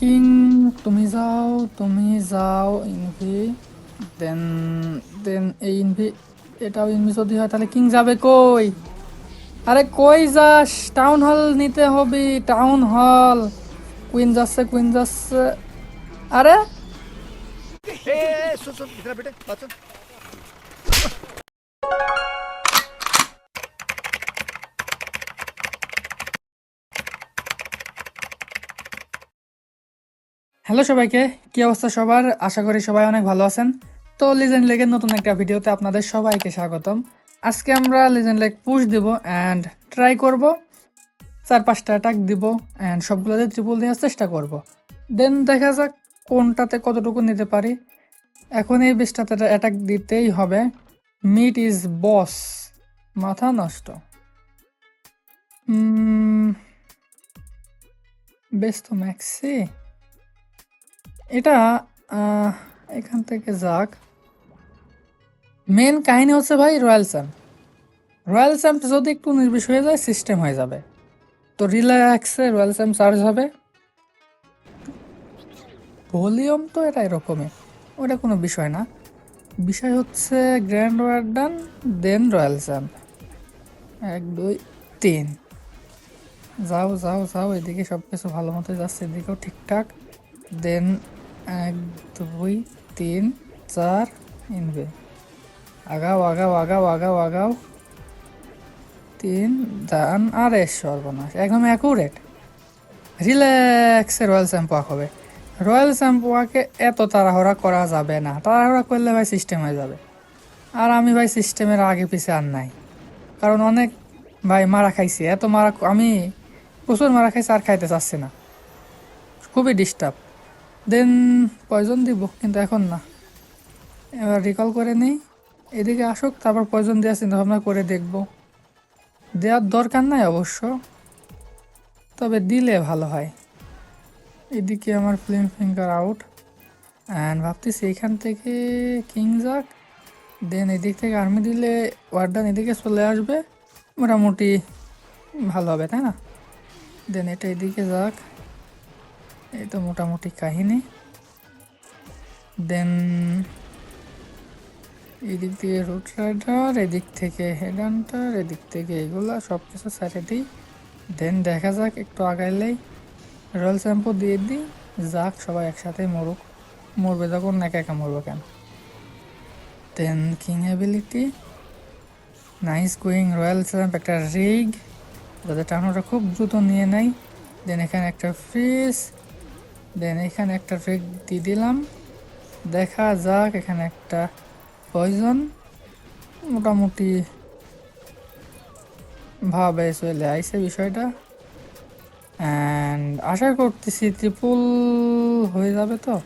King তুমি যাও তুমি যাও ইনভি দেন দেন এই ইনভি এটাও ইনভি যদি হয় তাহলে কিং যাবে কই আরে কই যাস টাউন হল নিতে হবে টাউন হল কুইন যাচ্ছে কুইন যাচ্ছে আরে হ্যালো সবাইকে, কি অবস্থা সবার? আশা করি সবাই অনেক ভালো আছেন। তো লিজেন্ড লেগের নতুন একটা ভিডিওতে আপনাদের সবাইকে স্বাগতম। আজকে আমরা লিজেন্ড লেগ পুশ দিব অ্যান্ড ট্রাই করব। চার পাঁচটা অ্যাটাক দিব অ্যান্ড সবগুলোতে ট্রিপল দেওয়ার চেষ্টা করব। দেন দেখা যাক কোনটাতে কতটুকু নিতে পারি। এখন এই বেশটাতে অ্যাটাক দিতেই হবে। মিট ইজ বস মাথা নষ্ট। বেশ তো ম্যাক্সি এটা এখান থেকে যাক। মেন কাহিনী হচ্ছে ভাই রয়্যাল চ্যাম্প রয়্যাল চ্যাম্প যদি একটু নির্বিষ হয়ে যায় সিস্টেম হয়ে যাবে। তো রিল্যাক্সে রয়্যাল চ্যাম্প চার্জ হবে। ভলিউম তো এটা এরকমই ওটা কোনো বিষয় না। বিষয় হচ্ছে grand warden then royal champ এক, দুই, তিন। যাও যাও যাও, এদিকে সব কিছু ভালো মতো যাচ্ছে, এদিকেও ঠিকঠাক। দেন এক, দুই, তিন, চার, ইনবে। আগাও আগাও আগাও আগাও আগাও। তিন দান আর এস সর্বনাশ। একদম অ্যাকুরেট রিল্যাক্সে রয়্যাল শ্যাম্পু হবে। রয়্যাল শ্যাম্পুয়াকে এত তাড়াহুড়া করা যাবে না। তাড়াহুড়া করলে ভাই সিস্টেম হয়ে যাবে। আর আমি ভাই সিস্টেমের আগে পিছে আর নাই। কারণ অনেক ভাই মারা খাইছি। এত মারা, আমি প্রচুর মারা খাইছি, আর খাইতে চাচ্ছি না। খুবই ডিস্টার্ব দেন পয়জন দিব, কিন্তু এখন না। এবার রিকল করে নেই। এদিকে আসুক, তারপর পয়জন দেওয়ার চিন্তা ভাবনা করে দেখব। দেওয়ার দরকার নাই অবশ্য। তবে দিলে ভালো হয়। এদিকে আমার ফিল্ম ফিঙ্গার আউট অ্যান্ড ভাবতেছি এখান থেকে কিং যাক। দেন এদিক থেকে আর্মি দিলে ওয়ার্ডান এদিকে চলে আসবে। মোটামুটি ভালো হবে, তাই না? দেন এটা এদিকে যাক। এই তো মোটামুটি কাহিনী। দেন এদিক থেকে রুট রাইডার এদিক থেকে হেডান্টার এদিক থেকে এগুলা সব কিছু সাইডে দিই। দেন দেখা যাক, একটু আগাইলেই রয়্যাল শ্যাম্পু দিয়ে দিই। যাক, সবাই একসাথে মরুক। মরবে যখন, একা একা মরবো কেন? Then king ability nice going royal champ একটা রিগ যাতে টানোটা খুব দ্রুত নিয়ে নেয়। দেন এখানে একটা ফ্রিজ দেন এখানে একটা রিগ দিয়ে দিলাম। দেখা যাক, এখানে একটা পয়জন মোটামুটি ভাবে চলে আইসে বিষয়টা। অ্যান্ড আশা করতেছি ত্রিপুল হয়ে যাবে তো।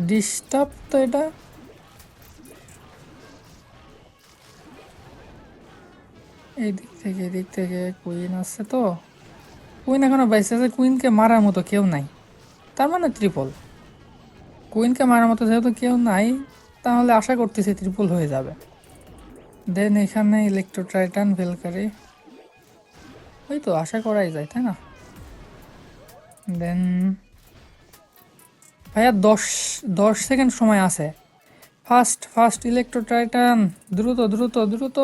ডিস্টার্ব তো এটা। এই দিক থেকে, এদিক থেকে কুইন আসছে তো। কুইন এখনও বাইসে আছে কুইনকে মারার মতো কেউ নাই। তার মানে ত্রিপল কুইনকে মারার মতো যেহেতু কেউ নাই, তাহলে আশা করতেছি ত্রিপল হয়ে যাবে। দেন এখানে ইলেকট্রোট্রাইটান ভেলকারি ওই তো, আশা করাই যায়, তাই না? দেন ভাইয়া, দশ দশ সেকেন্ড সময় আছে। ফাস্ট ফাস্ট ইলেকট্রোট্রাইটান দ্রুত দ্রুত দ্রুত।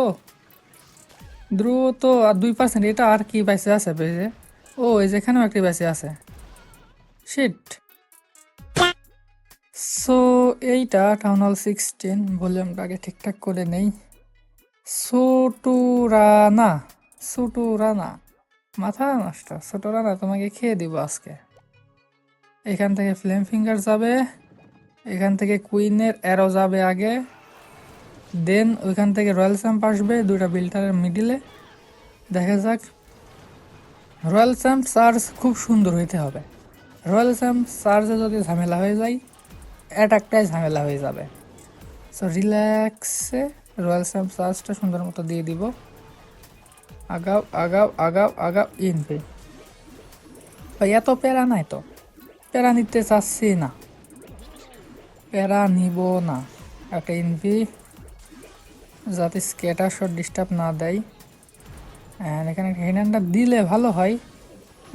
দ্রুত আর দুই পার্সেন্ট এটা আর কি বাইসে আছে বেজে ও, এই যেখানেও একটি বাইসে আছে। শিট সো এইটা টাউন হল সিক্সটিন ভলিউমটা আগে ঠিকঠাক করে নেই। সুটুরানা সুটুরানা মাথা নষ্ট সুটুরানা তোমাকে খেয়ে দিব আজকে। এখান থেকে ফ্লেম ফিঙ্গার যাবে, এখান থেকে কুইনের অ্যারো যাবে আগে। দেন ওইখান থেকে রয়্যাল চ্যাম্প আসবে, দুইটা বিল্টারের মিডিলে দেখা যাক। রয়্যাল চ্যাম্প চার্জ খুব সুন্দর হইতে হবে। রয়্যাল চ্যাম্প চার্জে যদি ঝামেলা হয়ে যায় অ্যাটাকটাই ঝামেলা হয়ে যাবে। সো রিল্যাক্সে রয়্যাল চ্যাম্প চার্জটা সুন্দর মতো দিয়ে দিব। আগাও আগাও আগাও আগাও ইনভে ভাই, এত প্যারা নাই তো। প্যারা নিতে চাচ্ছি না। প্যারা নিব না। একটা ইনভি যাতে স্কেটার শট ডিস্টার্ব না দেয়। অ্যান্ড এখানে হিডেনটা দিলে ভালো হয়,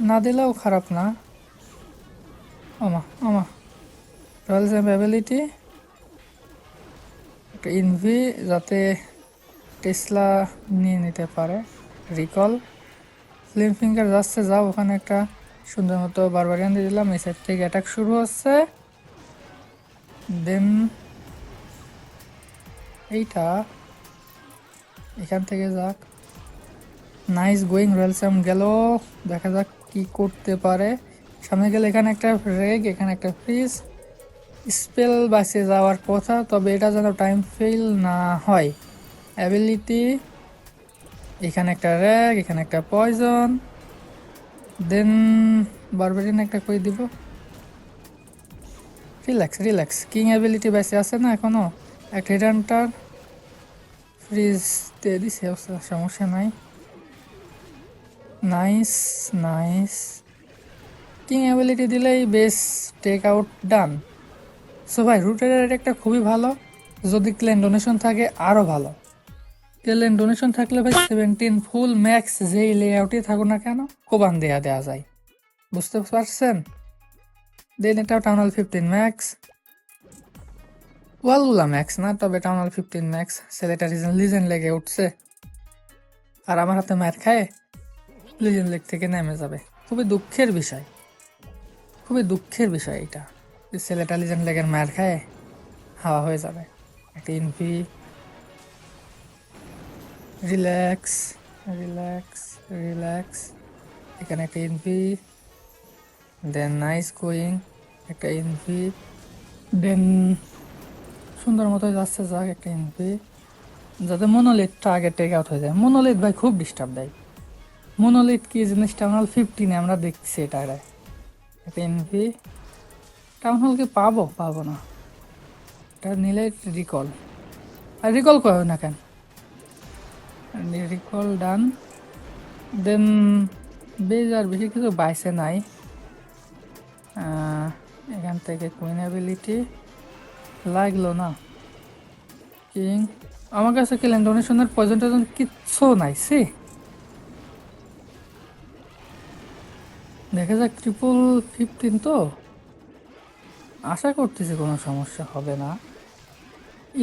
না দিলেও খারাপ না। ওমা ওমা। রয়্যাল চ্যাম্প অ্যাবিলিটি একটা ইনভি যাতে টেসলা নিয়ে নিতে পারে। রিকল ফিল্ম ফিঙ্গার যাচ্ছে, যাও ওখানে একটা সুন্দর মতো বারবারিয়ান দিয়ে দিলাম, এই সাইড থেকে অ্যাটাক শুরু হচ্ছে। দেন এইটা এখান থেকে যাক। নাইস গোয়িং রয়্যাল স্যাম গেল। দেখা যাক কি করতে পারে। সামনে গেলে এখানে একটা রেগ এখানে একটা ফ্রিজ স্পেল বাসে যাওয়ার কথা, তবে এটা যেন টাইম ফেল না হয়। অ্যাবিলিটি এখানে একটা র্যাগ এখানে একটা পয়জন দেন বারবারিন একটা করে দিব? রিল্যাক্স রিল্যাক্স কিং অ্যাবিলিটি বেশি আছে না এখনও একটা হিডানটার ফ্রিজ দিয়ে দিছে সমস্যা নাই নাইস নাইস কিং অ্যাবিলিটি দিলেই বেশ টেক আউট ডান সো ভাই রুটের একটা খুবই ভালো। যদি ক্লেন ডোনেশন থাকে আরও ভালো। ক্লেন ডোনেশন থাকলে ভাই সেভেন্টিন ফুল ম্যাক্স যেই লেআউটই থাকুক না কেন কোবান দেয়া দেওয়া যায়। বুঝতে পারছেন? দেন এটা টাউনাল ফিফটিন ম্যাক্স ওয়ালগুলা ম্যাক্স না, তবে টাউনাল ফিফটিন ম্যাক্স ছেলেটা রিজন লিজেন লেগে উঠছে। আর আমার হাতে ম্যাট খায় লিজেন লেগ থেকে নেমে যাবে। খুবই দুঃখের বিষয়। খুবই দুঃখের বিষয় এটা যে ছেলেটা লিজেন লেগের ম্যাট খায়, হাওয়া হয়ে যাবে। একটা ইনভি রিল্যাক্স রিল্যাক্স রিল্যাক্স এখানে একটা ইনভি দেন নাইস গোয়িং একটা ইনভি দেন সুন্দর মতো যাচ্ছে যাক একটা ইনভি যাতে মনোলিটটা আগে টেক আউট হয়ে যায়। মনোলিট ভাই খুব ডিস্টার্ব দেয়। মনোলিট কি জিনিসটা আমরা ফিফটিনে আমরা দেখছি এটা একটা ইনভি টাউন হলকে পাবো? পাবো না। এটা নিলে রিকল আর রিকল করো না কেন? রিকল ডান দেন বেজ আর বেশি কিছু বাইসে নাই। এখান থেকে কুইন লাগল না। কিং, আমার কাছে কেলেন ডোনেশনের পয়জন টজন কিচ্ছু নাই, সে? দেখা যাক ট্রিপল ফিফটিন তো। আশা করতেছি কোনো সমস্যা হবে না।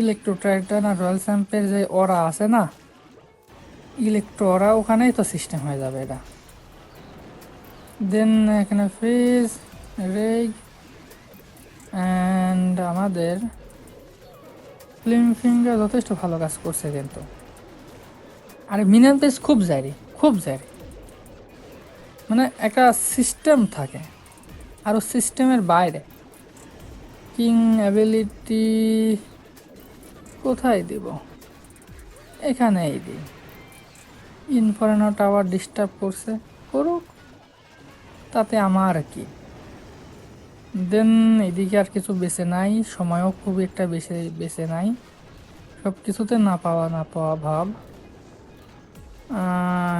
ইলেকট্রো ট্রাইটন আর রয়্যাল স্যাম্পের যে ওরা আছে না ইলেকট্রো ওরা ওখানেই তো সিস্টেম হয়ে যাবে এটা। দেন এখানে ফ্রিজ, রেগ অ্যান্ড আমাদের ফিল্ম ফিঙ্গার যথেষ্ট ভালো কাজ করছে কিন্তু। আর মিনার পেজ খুব জারি খুব জারি। মানে একটা সিস্টেম থাকে আরও সিস্টেমের বাইরে। কিং অ্যাবিলিটি কোথায় দিব? এখানেই দিই। ইনফরেনো টাওয়ার ডিস্টার্ব করছে, করুক। তাতে আমার কি? দেন এদিকে আর কিছু বেছে নাই, সময়ও খুব একটা বেশি বেছে নাই। সব কিছুতে না পাওয়া না পাওয়া ভাব।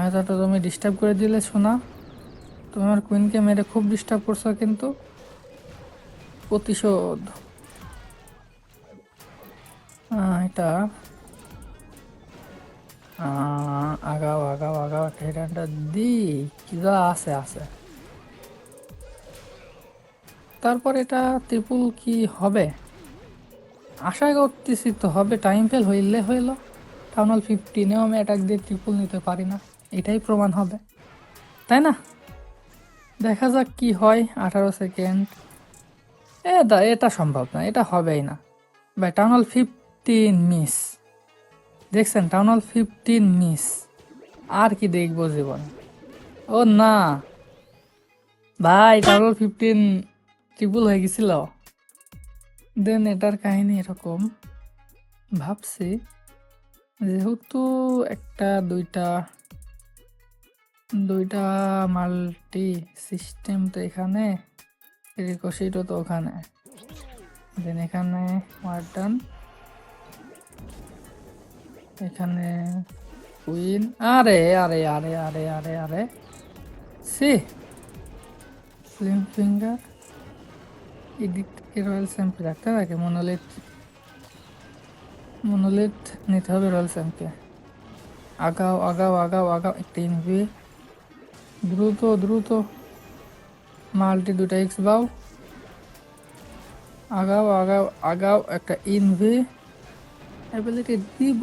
এটা তো তুমি ডিস্টার্ব করে দিলে শোনা তুমি আমার কুইনকে মেরে খুব ডিস্টার্ব করছ কিন্তু। প্রতিশোধ। এটা। আগাও আগাও আগাও, একটা হিডানটা দি। কি আছে আছে। তারপর এটা ত্রিপুল কি হবে? আশা করতেছি তো হবে টাইম ফেল হইলে হইল। টাউনাল ফিফটিনেও আমি অ্যাটাক দিয়ে ত্রিপুল নিতে পারি না, এটাই প্রমাণ হবে। তাই না? দেখা যাক কি হয়, আঠারো সেকেন্ড এ দা, এটা সম্ভব না, এটা হবেই না। ভাই টাউনাল ফিফটিন মিস দেখছেন টাউনাল ফিফটিন মিস আর কি দেখব জীবন? ও না। ভাই টাউনাল ফিফটিন ট্রিপুল হয়ে গেছিল। দেন এটার কাহিনী এরকম। ভাবছি যেহেতু একটা, দুইটা দুইটা মাল্টি সিস্টেম তো এখানে রিকোশিটও তো ওখানে। দেন এখানে ওয়ার্ডান এখানে কুইন আরে আরে আরে আরে আরে আরে। সি ফিঙ্গার এদিক থেকে রয়্যাল স্যাম্পে রাখতে থাকে মনোলিট মনোলিট নিতে হবে রয়্যাল স্যাম্পে আগাও আগাও আগাও আগাও একটা ইনভি দ্রুত দ্রুত মাল্টি দুটা এক্স বাও আগাও আগাও আগাও একটা ইনভি অ্যাবিলিটি দিব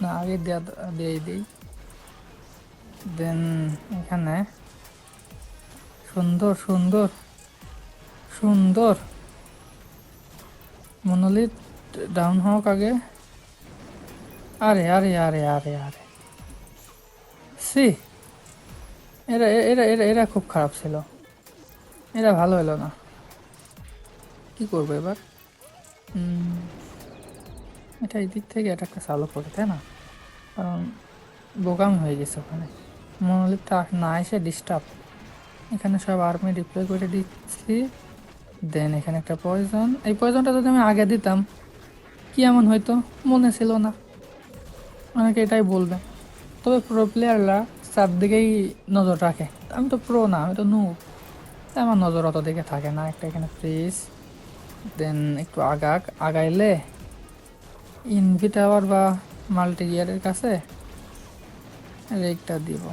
না আগে দেয়া দিয়ে দিই দেন এখানে সুন্দর সুন্দর সুন্দর। মনোলিথ ডাউন হোক আগে। আরে আরে আরে আরে আরে। সি এরা এরা এরা এরা খুব খারাপ ছিল। এরা ভালো এলো না। কি করব এবার? এটা এই দিক থেকে এটা একটা চালু করে, তাই না? কারণ বোকাম হয়ে গেছে ওখানে। মনোলিপটা না এসে ডিস্টার্ব এখানে সব আর্মি ডিপ্লয় করে দিচ্ছি। দেন এখানে একটা পয়জন এই পয়জনটা যদি আমি আগে দিতাম, কি এমন হয়তো মনে ছিল না। অনেকে এটাই বলবে। তবে প্রো প্লেয়াররা চারদিকেই নজর রাখে। আমি তো প্রো না, আমি তো নু আমার নজর অত দিকে থাকে না। একটা এখানে ফ্রিজ দেন একটু আগাক। আগাইলে ইনভি টাওয়ার বা মাল্টি গিয়ারের কাছে রেকটা দিব।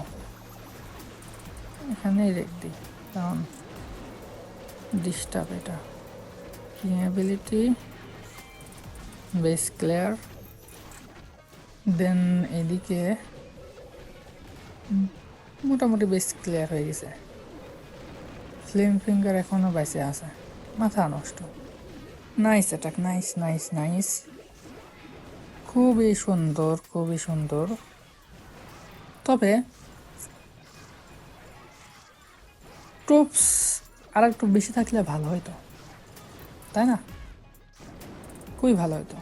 এখানেই রেক দিই। কারণ ডিস্টার্ব এটা। কি অ্যাবিলিটি বেস ক্লিয়ার দেন এদিকে, মোটামুটি বেশ ক্লিয়ার হয়ে গেছে। ফ্লেম ফিঙ্গার এখনও বেঁচে আছে। মাথা নষ্ট। Nice attack nice nice nice খুবই সুন্দর খুবই সুন্দর। তবে টপস আর একটু বেশি থাকলে ভালো হতো তাই না? খুবই ভালো হতো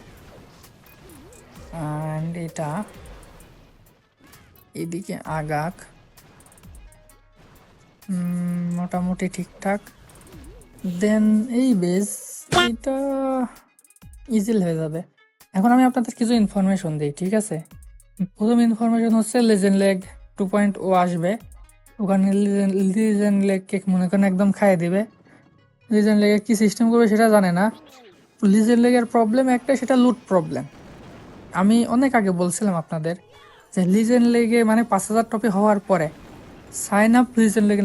অ্যান্ড এটা এদিকে আগাক। মোটামুটি ঠিকঠাক। দেন এই বেস, এটা ইজিল হয়ে যাবে। এখন আমি আপনাদের কিছু ইনফরমেশন দিই, ঠিক আছে? প্রথম ইনফরমেশন হচ্ছে লেজেন্ড লেগ টু পয়েন্ট ও আসবে। ওখানে লিজেন্ড লেগকে মনে করেন একদম খাইয়ে দিবে। লিজেন্ড লেগে কী সিস্টেম করবে সেটা জানে না। লিজেন্ড লেগের প্রবলেম একটা, সেটা লুট প্রবলেম আমি অনেক আগে বলছিলাম আপনাদের যে লিজেন্ড লেগে মানে পাঁচ হাজার টপি হওয়ার পরে sign up legend league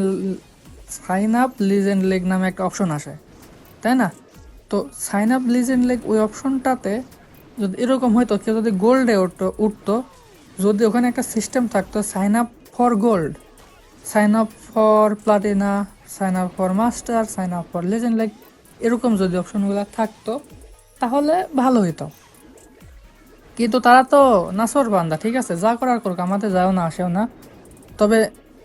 sign up legend league নামে একটা অপশন আসে। তাই না? তো সাইন আপ লিজেন্ড লেগ ওই অপশনটাতে যদি এরকম হয়তো কেউ যদি গোল্ডে উঠতো উঠতো, যদি ওখানে একটা সিস্টেম থাকতো sign up for gold sign up for platinum sign up for master sign up for legend like এরকম যদি অপশনগুলো থাকতো, তাহলে ভালো হতো কিন্তু তারা তো নাসর বান্দা, ঠিক আছে? যা করার করুক, আমাদের যাও না, আসেও না। তবে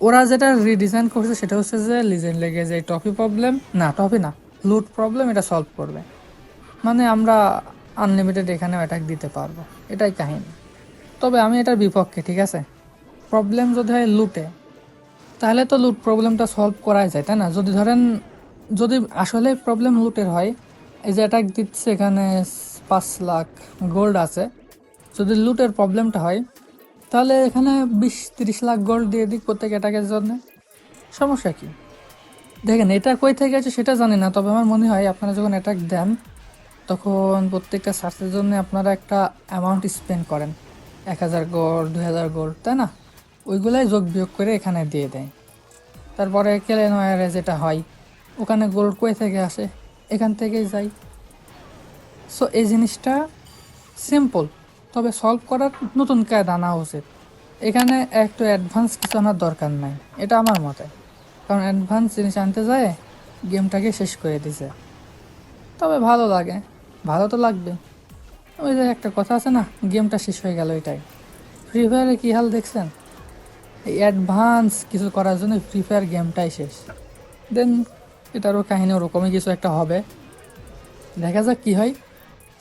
ওরা যেটা রিডিজাইন করছে, সেটা হচ্ছে যে লিজেন্ড লেগে যে টপি প্রবলেম না, টপি না লুট প্রবলেম এটা সলভ করবে। মানে আমরা আনলিমিটেড এখানে অ্যাটাক দিতে পারব। এটাই কাহিনী। তবে আমি এটার বিপক্ষে, ঠিক আছে? প্রবলেম যদি হয় লুটে তাহলে তো লুট প্রবলেমটা সলভ করাই যায়, তাই না? যদি ধরেন, যদি আসলে প্রবলেম লুটের হয়, এই যে অ্যাটাক দিচ্ছে এখানে পাঁচ লাখ গোল্ড আছে, যদি লুটের প্রবলেমটা হয়, তাহলে এখানে বিশ, তিরিশ লাখ গোল্ড দিয়ে দিক প্রত্যেক অ্যাটাকের জন্য। সমস্যা কি? দেখেন, এটা কই থেকে আছে সেটা জানি না, তবে আমার মনে হয় আপনারা যখন অ্যাটাক দেন, তখন প্রত্যেকটা সার্চের জন্য আপনারা একটা অ্যামাউন্ট স্পেন্ড করেন। এক হাজার গোল্ড দু হাজার গোল্ড তাই না? ওইগুলাই যোগ বিয়োগ করে এখানে দিয়ে দেয়। তারপরে কেলেন ওয়ারে যেটা হয়, ওখানে গোল্ড কই থেকে আসে? এখান থেকেই যাই সো এই জিনিসটা সিম্পল তবে সলভ করার নতুন কায়দা আনা উচিত। এখানে একটু অ্যাডভান্স কিছু আনার দরকার নাই, এটা আমার মতে। কারণ অ্যাডভান্স জিনিস আনতে যায়, গেমটাকে শেষ করে দিছে। তবে ভালো লাগে, ভালো তো লাগবে। ওই যে একটা কথা আছে না, গেমটা শেষ হয়ে গেল এটাই। ফ্রি ফায়ারে কী হাল দেখছেন? অ্যাডভান্স কিছু করার জন্য ফ্রি ফায়ার গেমটাই শেষ। দেন এটারও কাহিনী ওরকমই কিছু একটা হবে। দেখা যাক কী হয়।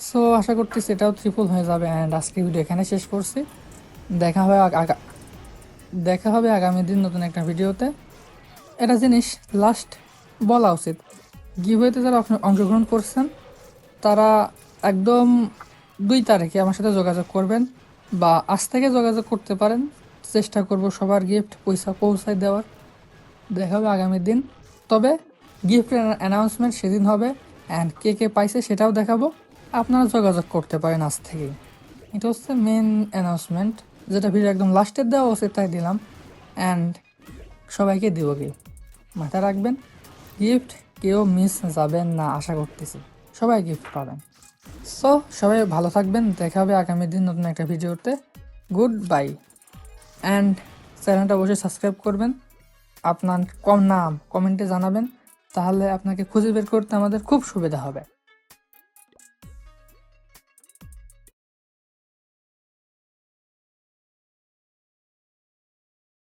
সো আশা করতেছি এটাও ট্রিপল হয়ে যাবে অ্যান্ড আজকে ভিডিও এখানে শেষ করছি। দেখা হবে দেখা হবে আগামী দিন নতুন একটা ভিডিওতে একটা জিনিস লাস্ট বলা উচিত। গিভওয়েতে যারা অংশগ্রহণ করছেন, তারা একদম দুই তারিখে আমার সাথে যোগাযোগ করবেন বা আজ থেকে যোগাযোগ করতে পারেন। চেষ্টা করব সবার গিফট পয়সা পৌঁছায় দেওয়ার। দেখা হবে আগামী দিন। তবে গিফটের অ্যানাউন্সমেন্ট সেদিন হবে অ্যান্ড কে কে পাইছে সেটাও দেখাবো। আপনারা যোগাযোগ করতে পারেন আজ থেকেই। এটা হচ্ছে মেন অ্যানাউন্সমেন্ট যেটা ভিডিও একদম লাস্টের দেওয়া উচিত তাই দিলাম। অ্যান্ড সবাইকে দিব গিফট মাথায় রাখবেন গিফট কেউ মিস যাবেন না, আশা করতেছি। সবাই গিফট পাবেন। সো সবাই ভালো থাকবেন। দেখা হবে আগামী দিন নতুন একটা ভিডিওতে গুড বাই অ্যান্ড চ্যানেলটা অবশ্যই সাবস্ক্রাইব করবেন। আপনার কম নাম কমেন্টে জানাবেন। তাহলে আপনাকে খুঁজে বের করতে আমাদের খুব সুবিধা হবে।